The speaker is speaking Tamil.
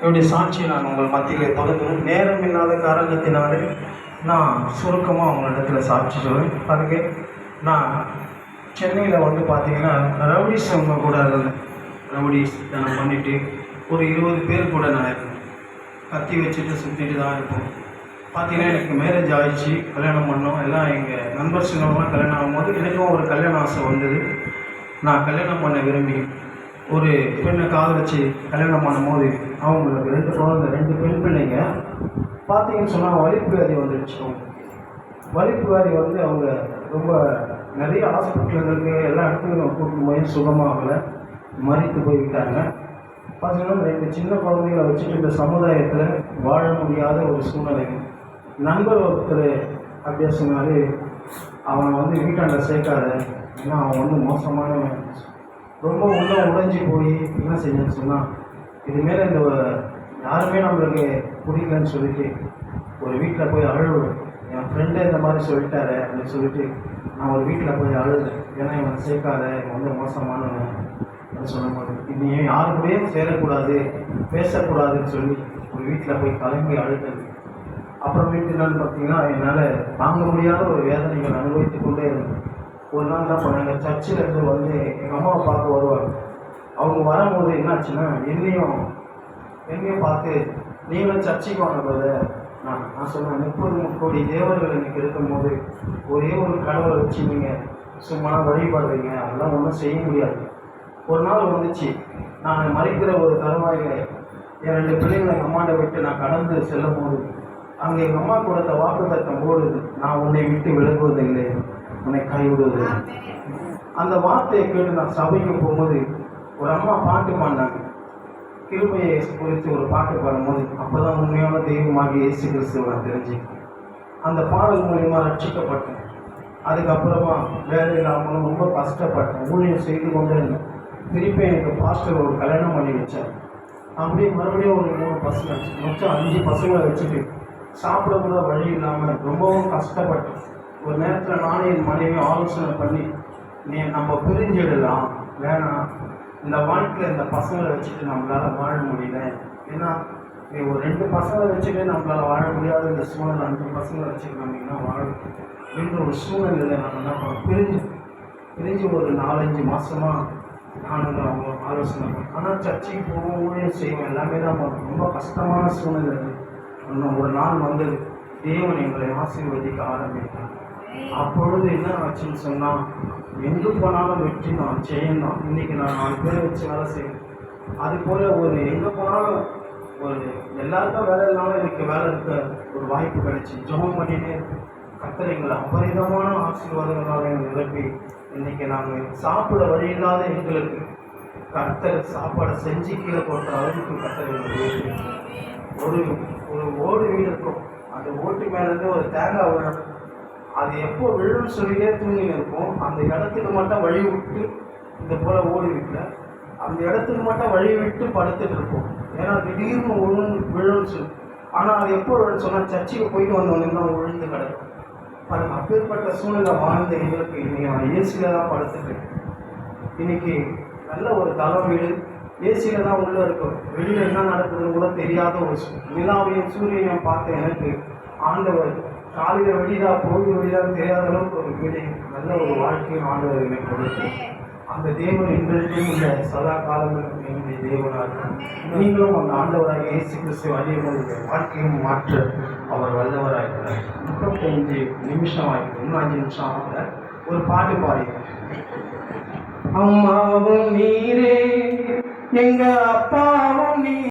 என்னுடைய சாட்சியை நான் உங்கள் மத்தியில் பகிர்ந்து நேரம் இல்லாத காரணத்தினாலே நான் சுருக்கமாக உங்களிடத்தில் சாட்சி சொல்வேன். அதுக்கு நான் சென்னையில் வந்து பார்த்தீங்கன்னா ரவுடிஸ் அவங்க கூட இருந்தேன். ரவுடிஸ் நான் பண்ணிவிட்டு ஒரு இருபது பேர் கூட நான் இருந்தேன். கத்தி வச்சுட்டு சுற்றிட்டு தான் இருப்போம். பார்த்தீங்கன்னா எனக்கு மேரேஜ் ஆயிடுச்சு கல்யாணம் பண்ணோம். எல்லாம் எங்கள் நண்பர் சின்னவங்களாம் கல்யாணம் ஆகும்போது எனக்கும் ஒரு கல்யாண ஆசை வந்தது. நான் கல்யாணம் பண்ண விரும்பி ஒரு பெண்ணை காதலிச்சு கல்யாணம் பண்ணும்போது அவங்களுக்கு ரெண்டு குழந்தை ரெண்டு பெண் பிள்ளைங்க பார்த்தீங்கன்னு சொன்னால் வலிப்பு வியாதி வந்துடுச்சு வலிப்பு வியாதி வந்து அவங்க ரொம்ப நிறைய ஹாஸ்பிட்டல்களுக்கு எல்லா இடத்துலையும் கூட்டு போய் சுகமாகலை மறித்து போய்விட்டாங்க பார்த்தீங்கன்னா ரெண்டு சின்ன குழந்தைகளை வச்சுட்டு இந்த சமுதாயத்தில் வாழ முடியாத ஒரு சூழ்நிலை. நண்பர் ஒருத்தர் அப்படியே சொன்னார் அவனை வந்து வீட்டாண்ட சேர்க்காத ஏன்னா அவன் வந்து மோசமானவன். ரொம்ப உள்ள உடைஞ்சு போய் என்ன செய்யணும்னு சொன்னால் இதுமாரி இந்த யாருமே நம்மளுக்கு பிடிக்கலன்னு சொல்லிட்டு ஒரு வீட்டில் போய் அழுவேன் என் ஃப்ரெண்டு இந்த மாதிரி சொல்லிட்டாரு அப்படின்னு சொல்லிட்டு நான் ஒரு வீட்டில் போய் அழுதேன். ஏன்னா இவன் சேர்க்காத இவன் வந்து மோசமானவன் அப்படின்னு சொல்லும்போது இனி யாரு கூடயும் சேரக்கூடாது பேசக்கூடாதுன்னு சொல்லி ஒரு வீட்டில் போய் கிளம்பி அழுதேன். அப்புறமேட்டு என்னன்னு பார்த்தீங்கன்னா என்னால் தாங்க முடியாத ஒரு வேதனைகள் அனுபவித்து கொண்டே இருந்தேன். ஒரு நாள் என்ன பண்ணாங்க? சர்ச்சில் இருந்து வந்து எங்கள் அம்மாவை பார்க்க வருவாங்க. அவங்க வரும்போது என்னாச்சுன்னா என்னையும் என்னையும் பார்த்து நீங்களும் சர்ச்சைக்கு வாங்க brother." நான் நான் சொன்னேன் முப்பது முக்கோடி தேவர்கள் எனக்கு இருக்கும்போது ஒரே ஒரு கடவுளை வச்சு நீங்கள் சும்மா வழிபடுறீங்க. அதெல்லாம் ஒன்றும் செய்ய முடியாது. ஒரு நாள் வந்துச்சு. நான் மறைக்கிற ஒரு தருவாயில் என் ரெண்டு பிள்ளைங்களை எங்கள் அம்மாட்ட விட்டு நான் கடந்து செல்லும் போது அங்கே எங்கள் அம்மா கொடுத்த வாக்கு தத்தம் ஓடுது நான் உன்னை விட்டு விலகுவதில்லை. உன்னை கைவிடுவதில்லை அந்த வார்த்தையை கேட்டு நான் சபைக்கு போகும்போது ஒரு அம்மா பாட்டு பாடினாங்க. கிருபையை குறித்து ஒரு பாட்டு பாடும்போது அப்பதான் உண்மையான தெய்வமாக இயேசு கிறிஸ்துவ தெரிஞ்சு அந்த பாடல் மூலயமா ரட்சிக்கப்பட்டேன். அதுக்கப்புறமா வேலை இல்லாமலும் ரொம்ப கஷ்டப்பட்டேன். ஊழியம் செய்து கொண்டே இருந்தேன் திருப்பி எனக்கு பாஸ்டர் ஒரு கல்யாணம் பண்ணி வச்சார். அப்படியே மறுபடியும் ஒரு மூணு பசங்க மொத்தம் அஞ்சு பசங்களை வச்சுட்டு சாப்பிட கூட வழி இல்லாமல் ரொம்பவும் கஷ்டப்பட்டேன் ஒரு நேரத்தில் நானே என் மனைவி ஆலோசனை பண்ணி நீ நம்ம பிரிஞ்சிடலாம் வேணாம். இந்த வாழ்க்கையில் இந்த பசங்களை வச்சுட்டு நம்மளால் வாழ முடியல. ஏன்னா நீ ஒரு ரெண்டு பசங்களை வச்சுட்டு நம்மளால் வாழ முடியாத இந்த சூழ்நிலை அஞ்சு பசங்களை வச்சுட்டு நம்மனா வாழ என்ற ஒரு சூழ்நிலையில நம்ம என்ன பண்ணோம் பிரிஞ்சு பிரிஞ்சு ஒரு நாலஞ்சு மாதமாக நானும் அவங்க ஆலோசனை பண்ணேன் ஆனால் சர்ச்சைக்கு போவோம் ஊழியம் செய்வோம். எல்லாமே தான் ரொம்ப கஷ்டமான சூழ்நிலை ஒரு நாள் வந்து தேவன் எங்களை ஆசீர்வதிக்க ஆரம்பித்தார். அப்பொழுது என்ன ஆச்சுன்னு சொன்னால் எங்கே போனாலும் வெற்றி நான் செய்யணும் இன்னைக்கு நான் நாலு பேரை வச்சு வேலை செய்யணும் அது போல் ஒரு எங்கே போனாலும் ஒரு எல்லாருக்கும் வேலை இல்லாமல் எனக்கு வேலை இருக்க ஒரு வாய்ப்பு கிடைச்சி. ஜெபம் பண்ணிட்டு கத்தர் எங்களை அபரிதமான ஆசீர்வாதங்களால் எங்களை நிரப்பி இன்னைக்கு நாங்கள் சாப்பிட வழி இல்லாத எங்களுக்கு கர்த்தர் சாப்பாடை செஞ்சு கீழே போட்ட அளவுக்கு கர்த்தர் ஒரு ஒரு ஓடு வீடு இருக்கும். அந்த ஓட்டு மேலேருந்து ஒரு தேங்காய் விழும் அது எப்போ விழுன்னு சொல்லியே தூங்கின்னு இருக்கும். அந்த இடத்துக்கு மட்டும் வழி விட்டு இந்த போல் ஓடி வீட்டில் அந்த இடத்துக்கு மட்டும் வழி விட்டு படுத்துட்டு இருப்போம். ஏன்னா திடீர்னு விழும் விழும்னு சொல்லி. ஆனால் அது எப்போ விழு சொன்னால் சர்ச்சுக்கு போயிட்டு வந்தவங்கன்னா விழுந்து கிடக்கும். பாருங்க அப்பேற்பட்ட சூழ்நிலை வாழ்ந்த எங்களுக்கு இன்னைக்கு ஏசியில் தான் படுத்துட்டு இன்னைக்கு நல்ல ஒரு தளம் வீடு ஏசியில் தான் உள்ளே இருக்கும். வெளியில் என்ன நடக்குதுன்னு கூட தெரியாத ஒரு சூ- நிலாவையும் சூரியனையும் பார்த்த எனக்கு ஆண்டவர் காலையில் வெளியிடா பொழுது வெளியிடான்னு தெரியாத அளவுக்கு ஒரு வீடு நல்ல ஒரு வாழ்க்கையும் ஆண்டவர் எனக்கு கொடுத்து அந்த தேவன் என்றைக்கும் உள்ள சதா காலங்களுக்கும் என்னுடைய தேவனாக நீங்களும் அந்த ஆண்டவராக இயேசு கிறிஸ்து அறியும்போது வாழ்க்கையும் மாற்ற அவர் வல்லவராக இருக்கிறார். முப்பத்தஞ்சு நிமிஷம் ஆகிட்டு இன்னும் அஞ்சு நிமிஷம் ஆகல. ஒரு பாட்டு பாடி அம்மாவும் நீரே எங்க அப்பாவும் நீ